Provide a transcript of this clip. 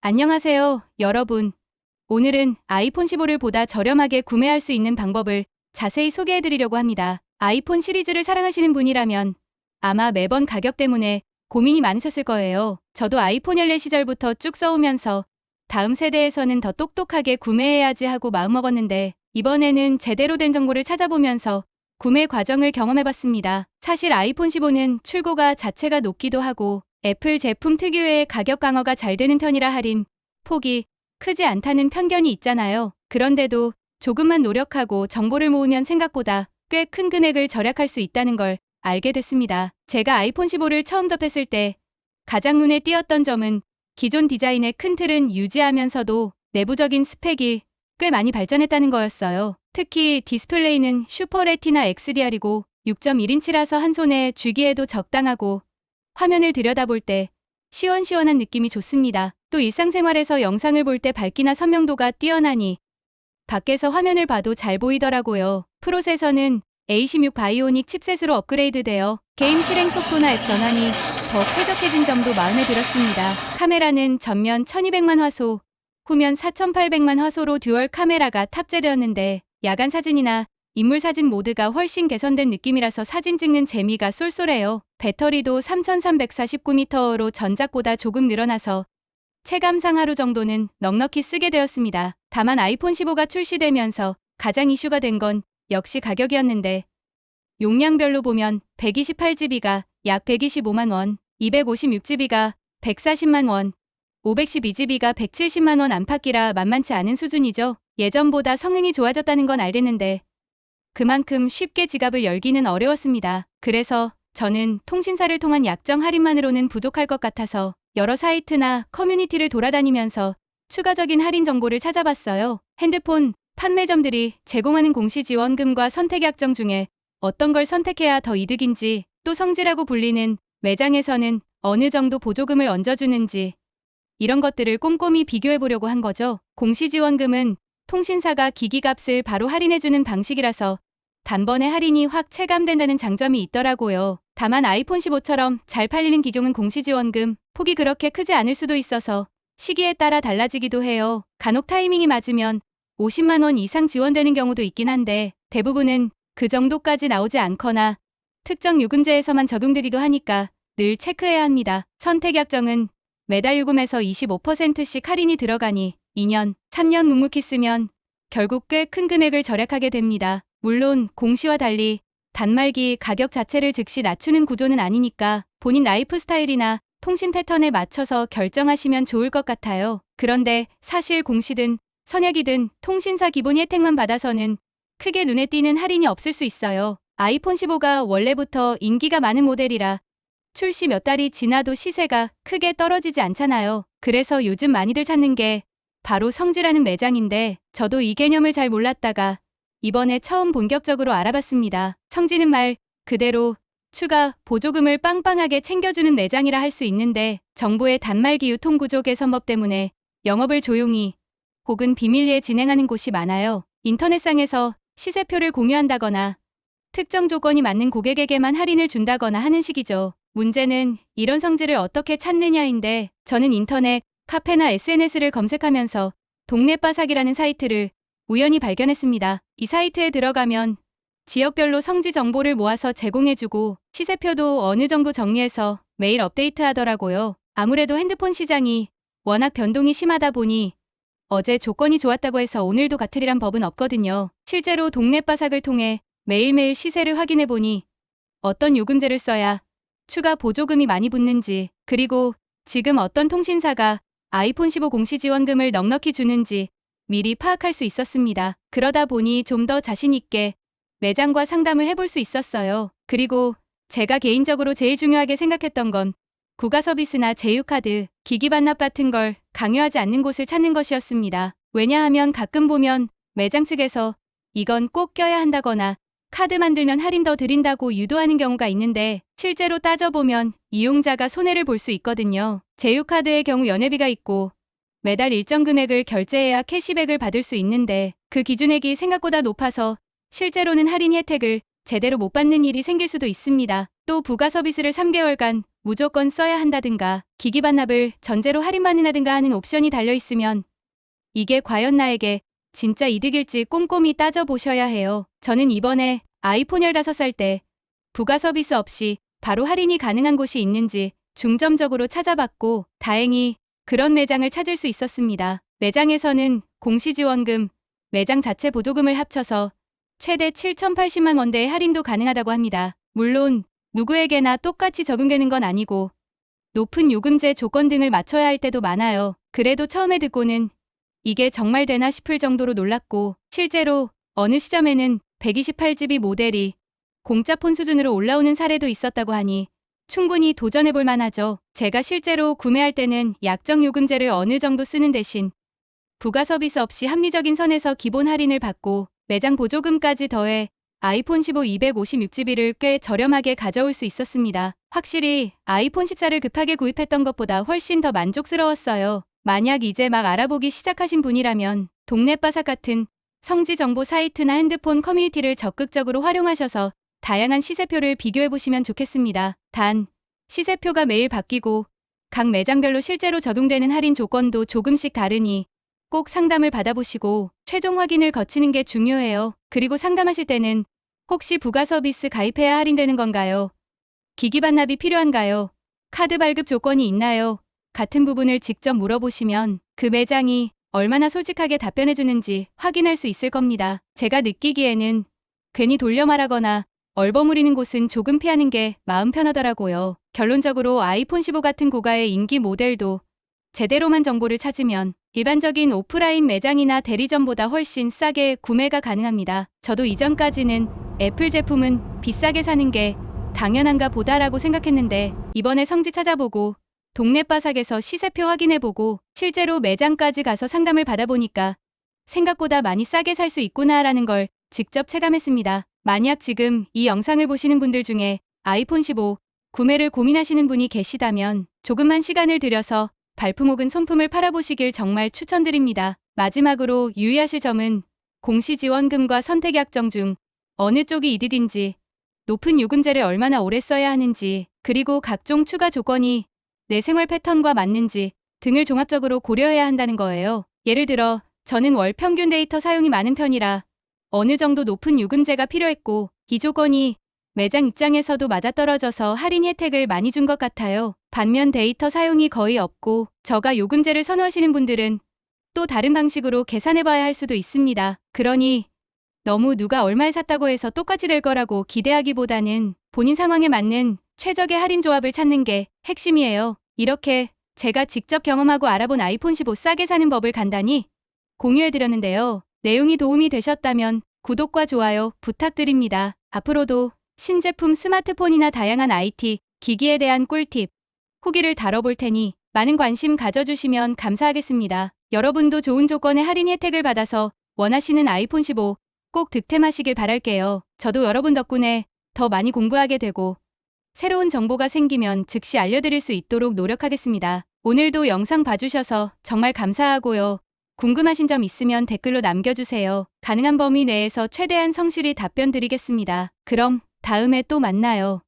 안녕하세요, 여러분. 오늘은 아이폰 15를 보다 저렴하게 구매할 수 있는 방법을 자세히 소개해 드리려고 합니다. 아이폰 시리즈를 사랑하시는 분이라면 아마 매번 가격 때문에 고민이 많으셨을 거예요. 저도 아이폰 14 시절부터 쭉 써오면서 다음 세대에서는 더 똑똑하게 구매해야지 하고 마음먹었는데 이번에는 제대로 된 정보를 찾아보면서 구매 과정을 경험해봤습니다. 사실 아이폰 15는 출고가 자체가 높기도 하고 애플 제품 특유의 가격 강화가 잘 되는 편이라 할인 폭이 크지 않다는 편견이 있잖아요. 그런데도 조금만 노력하고 정보를 모으면 생각보다 꽤 큰 금액을 절약할 수 있다는 걸 알게 됐습니다. 제가 아이폰 15를 처음 접했을 때 가장 눈에 띄었던 점은 기존 디자인의 큰 틀은 유지하면서도 내부적인 스펙이 꽤 많이 발전했다는 거였어요. 특히 디스플레이는 슈퍼 레티나 XDR이고 6.1인치라서 한 손에 쥐기에도 적당하고 화면을 들여다볼 때 시원시원한 느낌이 좋습니다. 또 일상생활에서 영상을 볼 때 밝기나 선명도가 뛰어나니 밖에서 화면을 봐도 잘 보이더라고요. 프로세서는 A16 바이오닉 칩셋으로 업그레이드되어 게임 실행 속도나 앱 전환이 더 쾌적해진 점도 마음에 들었습니다. 카메라는 전면 1200만 화소, 후면 4800만 화소로 듀얼 카메라가 탑재되었는데 야간 사진이나 인물 사진 모드가 훨씬 개선된 느낌이라서 사진 찍는 재미가 쏠쏠해요. 배터리도 3349mAh로 전작보다 조금 늘어나서 체감상 하루 정도는 넉넉히 쓰게 되었습니다. 다만 아이폰 15가 출시되면서 가장 이슈가 된 건 역시 가격이었는데 용량별로 보면 128GB가 약 125만 원, 256GB가 140만 원, 512GB가 170만 원 안팎이라 만만치 않은 수준이죠. 예전보다 성능이 좋아졌다는 건 알겠는데 그만큼 쉽게 지갑을 열기는 어려웠습니다. 그래서 저는 통신사를 통한 약정 할인만으로는 부족할 것 같아서 여러 사이트나 커뮤니티를 돌아다니면서 추가적인 할인 정보를 찾아봤어요. 핸드폰 판매점들이 제공하는 공시 지원금과 선택 약정 중에 어떤 걸 선택해야 더 이득인지 또 성지라고 불리는 매장에서는 어느 정도 보조금을 얹어주는지 이런 것들을 꼼꼼히 비교해 보려고 한 거죠. 공시 지원금은 통신사가 기기값을 바로 할인해주는 방식이라서 단번에 할인이 확 체감된다는 장점이 있더라고요. 다만 아이폰 15처럼 잘 팔리는 기종은 공시지원금 폭이 그렇게 크지 않을 수도 있어서 시기에 따라 달라지기도 해요. 간혹 타이밍이 맞으면 50만원 이상 지원되는 경우도 있긴 한데 대부분은 그 정도까지 나오지 않거나 특정 요금제에서만 적용되기도 하니까 늘 체크해야 합니다. 선택 약정은 매달 요금에서 25%씩 할인이 들어가니 2년, 3년 묵묵히 쓰면 결국 꽤 큰 금액을 절약하게 됩니다. 물론 공시와 달리 단말기 가격 자체를 즉시 낮추는 구조는 아니니까 본인 라이프 스타일이나 통신 패턴에 맞춰서 결정하시면 좋을 것 같아요. 그런데 사실 공시든 선약이든 통신사 기본 혜택만 받아서는 크게 눈에 띄는 할인이 없을 수 있어요. 아이폰 15가 원래부터 인기가 많은 모델이라 출시 몇 달이 지나도 시세가 크게 떨어지지 않잖아요. 그래서 요즘 많이들 찾는 게 바로 성지라는 매장인데 저도 이 개념을 잘 몰랐다가 이번에 처음 본격적으로 알아봤습니다. 성지는 말 그대로 추가 보조금을 빵빵하게 챙겨주는 매장이라 할 수 있는데 정부의 단말기 유통구조 개선법 때문에 영업을 조용히 혹은 비밀리에 진행하는 곳이 많아요. 인터넷상에서 시세표를 공유한다거나 특정 조건이 맞는 고객에게만 할인을 준다거나 하는 식이죠. 문제는 이런 성질을 어떻게 찾느냐인데 저는 인터넷, 카페나 SNS를 검색하면서 동네 바삭이라는 사이트를 우연히 발견했습니다. 이 사이트에 들어가면 지역별로 성지 정보를 모아서 제공해주고 시세표도 어느 정도 정리해서 매일 업데이트 하더라고요. 아무래도 핸드폰 시장이 워낙 변동이 심하다 보니 어제 조건이 좋았다고 해서 오늘도 같으리란 법은 없거든요. 실제로 동네 바삭을 통해 매일매일 시세를 확인해 보니 어떤 요금제를 써야 추가 보조금이 많이 붙는지 그리고 지금 어떤 통신사가 아이폰 15 공시 지원금을 넉넉히 주는지 미리 파악할 수 있었습니다. 그러다 보니 좀 더 자신있게 매장과 상담을 해볼 수 있었어요. 그리고 제가 개인적으로 제일 중요하게 생각했던 건 구가 서비스나 제휴카드, 기기 반납 같은 걸 강요하지 않는 곳을 찾는 것이었습니다. 왜냐하면 가끔 보면 매장 측에서 이건 꼭 껴야 한다거나 카드 만들면 할인 더 드린다고 유도하는 경우가 있는데 실제로 따져보면 이용자가 손해를 볼 수 있거든요. 제휴카드의 경우 연회비가 있고 매달 일정 금액을 결제해야 캐시백을 받을 수 있는데 그 기준액이 생각보다 높아서 실제로는 할인 혜택을 제대로 못 받는 일이 생길 수도 있습니다. 또 부가 서비스를 3개월간 무조건 써야 한다든가 기기 반납을 전제로 할인받는다든가 하는 옵션이 달려 있으면 이게 과연 나에게 진짜 이득일지 꼼꼼히 따져보셔야 해요. 저는 이번에 아이폰 15살 때 부가 서비스 없이 바로 할인이 가능한 곳이 있는지 중점적으로 찾아봤고 다행히 그런 매장을 찾을 수 있었습니다. 매장에서는 공시지원금, 매장 자체 보조금을 합쳐서 최대 7,080만 원대의 할인도 가능하다고 합니다. 물론 누구에게나 똑같이 적용되는 건 아니고 높은 요금제 조건 등을 맞춰야 할 때도 많아요. 그래도 처음에 듣고는 이게 정말 되나 싶을 정도로 놀랐고 실제로 어느 시점에는 128GB 모델이 공짜 폰 수준으로 올라오는 사례도 있었다고 하니 충분히 도전해 볼 만하죠. 제가 실제로 구매할 때는 약정 요금제를 어느 정도 쓰는 대신 부가 서비스 없이 합리적인 선에서 기본 할인을 받고 매장 보조금까지 더해 아이폰 15 256GB를 꽤 저렴하게 가져올 수 있었습니다. 확실히 아이폰 14를 급하게 구입했던 것보다 훨씬 더 만족스러웠어요. 만약 이제 막 알아보기 시작하신 분이라면 동네 바삭 같은 성지 정보 사이트나 핸드폰 커뮤니티를 적극적으로 활용하셔서 다양한 시세표를 비교해 보시면 좋겠습니다. 단, 시세표가 매일 바뀌고 각 매장별로 실제로 적용되는 할인 조건도 조금씩 다르니 꼭 상담을 받아보시고 최종 확인을 거치는 게 중요해요. 그리고 상담하실 때는 혹시 부가 서비스 가입해야 할인되는 건가요? 기기 반납이 필요한가요? 카드 발급 조건이 있나요? 같은 부분을 직접 물어보시면 그 매장이 얼마나 솔직하게 답변해주는지 확인할 수 있을 겁니다. 제가 느끼기에는 괜히 돌려 말하거나 얼버무리는 곳은 조금 피하는 게 마음 편하더라고요. 결론적으로 아이폰 15 같은 고가의 인기 모델도 제대로만 정보를 찾으면 일반적인 오프라인 매장이나 대리점보다 훨씬 싸게 구매가 가능합니다. 저도 이전까지는 애플 제품은 비싸게 사는 게 당연한가 보다라고 생각했는데 이번에 성지 찾아보고 동네 바삭에서 시세표 확인해보고 실제로 매장까지 가서 상담을 받아보니까 생각보다 많이 싸게 살 수 있구나라는 걸 직접 체감했습니다. 만약 지금 이 영상을 보시는 분들 중에 아이폰 15 구매를 고민하시는 분이 계시다면 조금만 시간을 들여서 발품 혹은 손품을 팔아보시길 정말 추천드립니다. 마지막으로 유의하실 점은 공시지원금과 선택약정 중 어느 쪽이 이득인지 높은 요금제를 얼마나 오래 써야 하는지 그리고 각종 추가 조건이 내 생활 패턴과 맞는지 등을 종합적으로 고려해야 한다는 거예요. 예를 들어 저는 월 평균 데이터 사용이 많은 편이라 어느 정도 높은 요금제가 필요했고 이 조건이 매장 입장에서도 맞아떨어져서 할인 혜택을 많이 준 것 같아요. 반면 데이터 사용이 거의 없고 저가 요금제를 선호하시는 분들은 또 다른 방식으로 계산해봐야 할 수도 있습니다. 그러니 너무 누가 얼마에 샀다고 해서 똑같이 될 거라고 기대하기보다는 본인 상황에 맞는 최적의 할인 조합을 찾는 게 핵심이에요. 이렇게 제가 직접 경험하고 알아본 아이폰 15 싸게 사는 법을 간단히 공유해드렸는데요. 내용이 도움이 되셨다면 구독과 좋아요 부탁드립니다. 앞으로도 신제품 스마트폰이나 다양한 IT, 기기에 대한 꿀팁, 후기를 다뤄볼 테니 많은 관심 가져주시면 감사하겠습니다. 여러분도 좋은 조건의 할인 혜택을 받아서 원하시는 아이폰 15 꼭 득템하시길 바랄게요. 저도 여러분 덕분에 더 많이 공부하게 되고 새로운 정보가 생기면 즉시 알려드릴 수 있도록 노력하겠습니다. 오늘도 영상 봐주셔서 정말 감사하고요. 궁금하신 점 있으면 댓글로 남겨주세요. 가능한 범위 내에서 최대한 성실히 답변 드리겠습니다. 그럼 다음에 또 만나요.